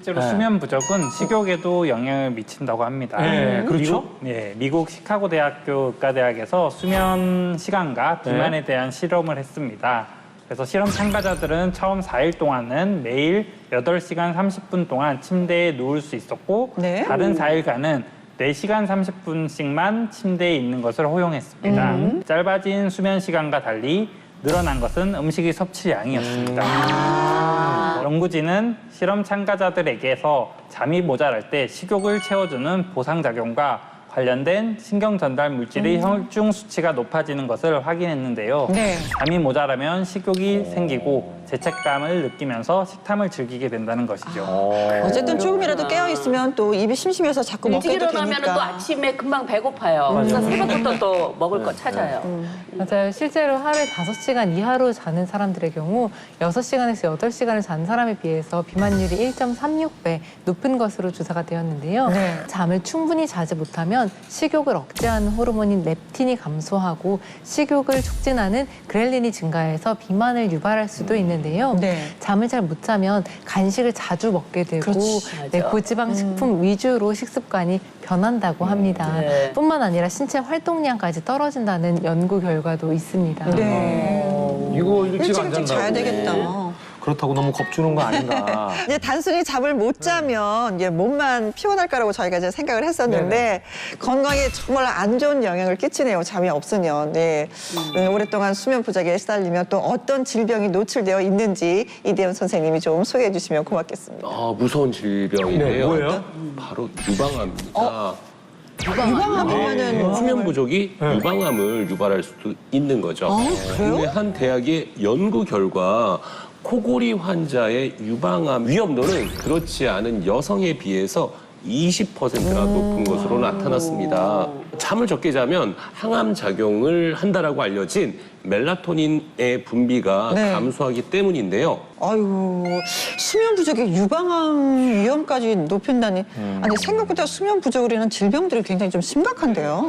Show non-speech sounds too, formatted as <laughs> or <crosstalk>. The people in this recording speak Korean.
실제로 네. 수면 부족은 식욕에도 영향을 미친다고 합니다. 네, 그렇죠. 미국, 예, 미국 시카고 대학교 의과대학에서 수면 시간과 비만에 대한 실험을 했습니다. 그래서 실험 참가자들은 처음 4일 동안은 매일 8시간 30분 동안 침대에 누울 수 있었고 네. 다른 4일간은 4시간 30분씩만 침대에 있는 것을 허용했습니다. 음. 짧아진 수면 시간과 달리 늘어난 것은 음식의 섭취량이었습니다. 아. 연구진은 실험 참가자들에게서 잠이 모자랄 때 식욕을 채워주는 보상작용과 관련된 신경 전달 물질의 혈중 수치가 높아지는 것을 확인했는데요. 네. 잠이 모자라면 식욕이 생기고 죄책감을 느끼면서 식탐을 즐기게 된다는 것이죠. 어쨌든 조금이라도 깨어 있으면 또 입이 심심해서 자꾸 일찍 먹게 일어나면 되니까. 또 아침에 금방 배고파요. 그래서 새벽부터 또 먹을 거 찾아요. 맞아요. 실제로 하루에 5시간 이하로 자는 사람들의 경우 6시간에서 8시간을 자는 사람에 비해서 비만율이 1.36배 높은 것으로 조사가 되었는데요. 네. 잠을 충분히 자지 못하면 식욕을 억제하는 호르몬인 렙틴이 감소하고 식욕을 촉진하는 그렐린이 증가해서 비만을 유발할 수도 있는 데요. 네. 잠을 잘 못 자면 간식을 자주 먹게 되고 그렇지, 네. 고지방 식품 위주로 식습관이 변한다고 합니다. 네. 뿐만 아니라 신체 활동량까지 떨어진다는 연구 결과도 있습니다. 네. 이거 일찍, 일찍 안 일찍. 자야 되겠다. 그렇다고 너무 겁주는 거 아닌가. <laughs> 이제 단순히 잠을 못 자면 이제 몸만 피곤할 거라고 저희가 이제 생각을 했었는데 건강에 정말 안 좋은 영향을 끼치네요. 잠이 없으면. 네. 음, 오랫동안 수면 부족에 시달리면 또 어떤 질병이 노출되어 있는지 이대현 선생님이 좀 소개해 주시면 고맙겠습니다. 아, 무서운 질병인데요. 네, 뭐예요? 바로 유방암입니다. 유방암 하면은 수면 부족이 유방암을 유발할 수도 있는 거죠. 아? 국내 한 대학의 연구 결과 코골이 환자의 유방암 위험도는 그렇지 않은 여성에 비해서 20%가 높은 것으로 나타났습니다. 잠을 적게 자면 항암 작용을 한다라고 알려진 멜라토닌의 분비가 네. 감소하기 때문인데요. 아이고 수면 부족이 유방암 위험까지 높인다니 아니 생각보다 수면 부족으로 인한 질병들이 굉장히 좀 심각한데요.